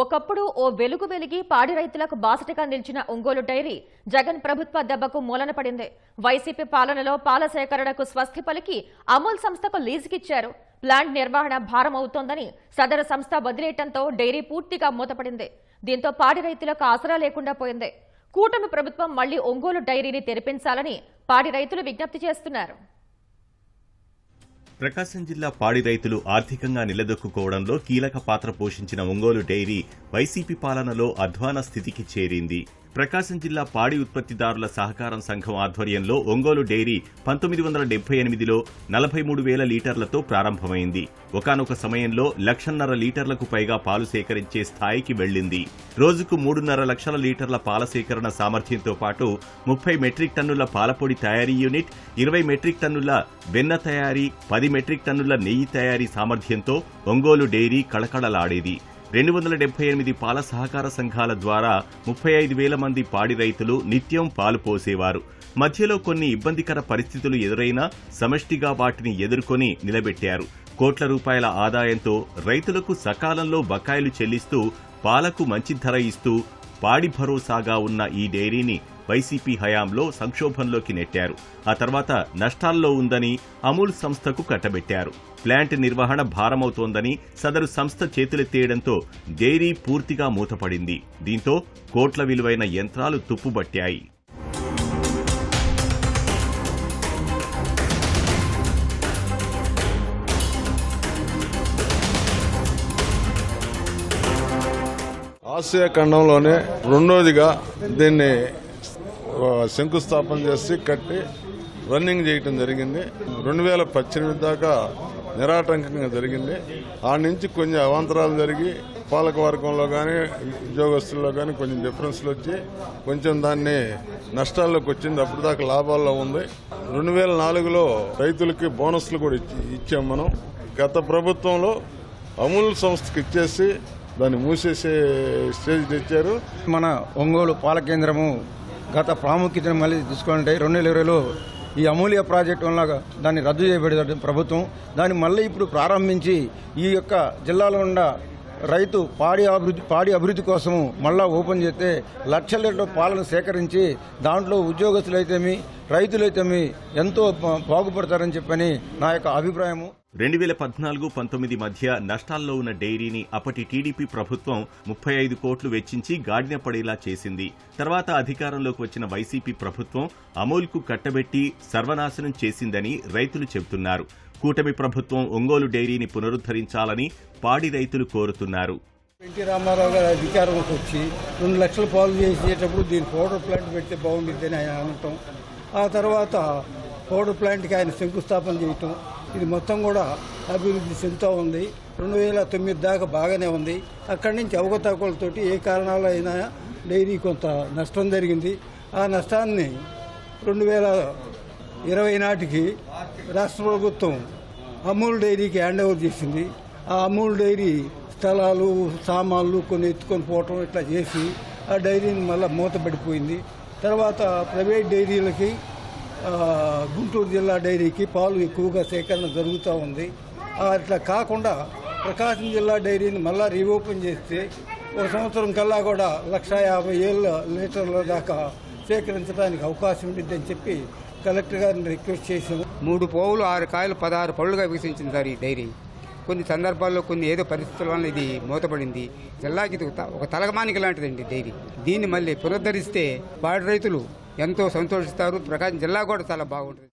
ఒకప్పుడు ఓ వెలుగు వెలిగి పాడి రైతులకు బాసటగా నిలిచిన ఒంగోలు డైరీ జగన్ ప్రభుత్వ దెబ్బకు మూలన పడింది. వైసీపీ పాలనలో పాల సేకరణకు స్వస్తి పలికి అమూల్ సంస్థకు లీజుకిచ్చారు. ప్లాంట్ నిర్వహణ భారం అవుతోందని సదరు సంస్థ వదిలేయటంతో డైరీ పూర్తిగా మూతపడింది. దీంతో పాడి రైతులకు ఆసరా లేకుండా పోయింది. కూటమి ప్రభుత్వం మళ్ళీ ఒంగోలు డైరీని తెరిపించాలని పాడి రైతులు విజ్ఞప్తి చేస్తున్నారు. ప్రకాశం జిల్లా పాడి రైతులు ఆర్థికంగా నిలదొక్కుకోవడంలో కీలక పాత్ర పోషించిన ఒంగోలు డైరీ వైసీపీ పాలనలో అధ్వాన స్థితికి చేరింది. ప్రకాశం జిల్లా పాడి ఉత్పత్తిదారుల సహకారం సంఘం ఆధ్వర్యంలో ఒంగోలు డైరీ పంతొమ్మిది వందల డెబ్బై ఎనిమిదిలో నలభై మూడు వేల లీటర్లతో ప్రారంభమైంది. ఒకనొక సమయంలో లక్షన్నర లీటర్లకు పైగా పాలు సేకరించే స్థాయికి వెళ్ళింది రోజుకు మూడున్నర లక్షల లీటర్ల పాల సేకరణ సామర్థ్యంతో పాటు ముప్పై మెట్రిక్ టన్నుల పాలపొడి తయారీ యూనిట్ ఇరవై మెట్రిక్ టన్నుల వెన్న తయారీ పది మెట్రిక్ టన్నుల నెయ్యి తయారీ సామర్థ్యంతో ఒంగోలు డైరీ కళకళలాడేది. రెండు వందల డెబ్బై ఎనిమిది పాల సహకార సంఘాల ద్వారా ముప్పై ఐదు వేల మంది పాడి రైతులు నిత్యం పాలు పోసేవారు. మధ్యలో కొన్ని ఇబ్బందికర పరిస్థితులు ఎదురైనా సమష్టిగా వాటిని ఎదుర్కొని నిలబెట్టారు. కోట్ల రూపాయల ఆదాయంతో రైతులకు సకాలంలో బకాయిలు చెల్లిస్తూ పాలకు మంచి ధర ఇస్తూ పాడి భరోసాగా ఉన్న ఈ డైరీని వైసీపీ హయాంలో సంక్షోభంలోకి నెట్టారు. ఆ తర్వాత నష్టాల్లో ఉందని అమూల్ సంస్థకు కట్టబెట్టారు. ప్లాంట్ నిర్వహణ భారమవుతోందని సదరు సంస్థ చేతులెత్తేయడంతో డైరీ పూర్తిగా మూతపడింది. దీంతో కోట్ల విలువైన యంత్రాలు తుప్పుబట్టాయి. ఆసియా ఖండంలోనే రెండోదిగా దీన్ని శంకుస్థాపన చేసి కట్టి రన్నింగ్ చేయటం జరిగింది. రెండు వేల పద్దెనిమిది దాకా నిరాటంకంగా జరిగింది. ఆ నుంచి కొన్ని అవాంతరాలు జరిగి పాలక వర్గంలో కానీ ఉద్యోగస్తుల్లో కానీ కొంచెం డిఫరెన్స్లు వచ్చి కొంచెం దాన్ని నష్టాల్లోకి వచ్చింది. అప్పుడు దాకా లాభాల్లో ఉంది. రెండు వేల నాలుగులో రైతులకి బోనస్లు కూడా ఇచ్చాం మనం. గత ప్రభుత్వంలో అమూల్ సంస్థకి ఇచ్చేసి దాన్ని మూసేసే స్టేజ్ తెచ్చారు. మన ఒంగోలు పాల కేంద్రము గత ప్రాముఖ్యతను మళ్ళీ తీసుకుంటే రెండు వేల ఇరవైలో ఈ అమూల్య ప్రాజెక్టు వల్ల దాన్ని రద్దు చేయబడింది ప్రభుత్వం. దాన్ని మళ్ళీ ఇప్పుడు ప్రారంభించి ఈ యొక్క జిల్లాలో ఉన్న రైతు పాడి అభివృద్ధి పాడి అభివృద్ధి కోసము మళ్ళా ఓపెన్ చేస్తే లక్షల లీటర్ల పాలను సేకరించి దాంట్లో ఉద్యోగస్తులైతేమి రైతులైతేమి ఎంతో బా- బాగుపడతారని చెప్పని నా యొక్క అభిప్రాయము. రెండు వేల పద్నాలుగు పంతొమ్మిది మధ్య నష్టాల్లో ఉన్న డైరీని అప్పటి టీడీపీ ప్రభుత్వం ముప్పై ఐదు కోట్లు వెచ్చించి గాడిన పడేలా చేసింది. తర్వాత అధికారంలోకి వచ్చిన వైసీపీ ప్రభుత్వం అమూల్కు కట్టబెట్టి సర్వనాశనం చేసిందని రైతులు చెబుతున్నారు. కూటమి ప్రభుత్వం ఒంగోలు డైరీని పునరుద్ధరించాలని పాడి రైతులు కోరుతున్నారు. ఎన్టీ రామారావు గారు అధికారంలోకి వచ్చి రెండు లక్షల పాలు చేసేటప్పుడు దీని పౌడర్ ప్లాంట్ పెడితే బాగుండిద్దని ఆయన అనటం ఆ తర్వాత పౌడర్ ప్లాంట్కి ఆయన శంకుస్థాపన చేయటం ఇది మొత్తం కూడా అభివృద్ధి చెందుతూ ఉంది. రెండు వేల తొమ్మిది దాకా బాగానే ఉంది. అక్కడి నుంచి అవగతాకులతోటి ఏ కారణాలు అయినా డైరీ కొంత నష్టం జరిగింది. ఆ నష్టాన్ని రెండు వేల ఇరవై నాటికి రాష్ట్ర ప్రభుత్వం అమూల్ డైరీకి హ్యాండ్ ఓవర్ చేసింది. ఆ అమూల్ డైరీ స్థలాలు సామాన్లు కొన్ని ఎత్తుకొని పోవటం ఇట్లా చేసి ఆ డైరీని మళ్ళీ మూతపడిపోయింది. తర్వాత ప్రైవేట్ డైరీలకి గుంటూరు జిల్లా డైరీకి పాలు ఎక్కువగా సేకరణ జరుగుతూ ఉంది. అట్లా కాకుండా ప్రకాశం జిల్లా డైరీని మళ్ళా రీఓపెన్ చేస్తే ఒక సంవత్సరం కల్లా కూడా లక్ష యాభై ఏళ్ళ లీటర్ల దాకా సేకరించడానికి అవకాశం ఉంటుందని చెప్పి కలెక్టర్ గారిని రిక్వెస్ట్ చేశాము. మూడు పోవులు ఆరు కాయలు పదహారు పళ్ళుగా వికసించింది సార్ ఈ డైరీ. కొన్ని సందర్భాల్లో కొన్ని ఏదో పరిస్థితుల వల్ల ఇది మూతపడింది. జిల్లాకి ఇది ఒక త- ఒక తలగమానికి లాంటిదండి డైరీ. దీన్ని మళ్ళీ పునరుద్ధరిస్తే పాడి రైతులు ఎంతో సంతోషిస్తారు. ప్రకాశం జిల్లా కూడా చాలా బాగుంటుంది.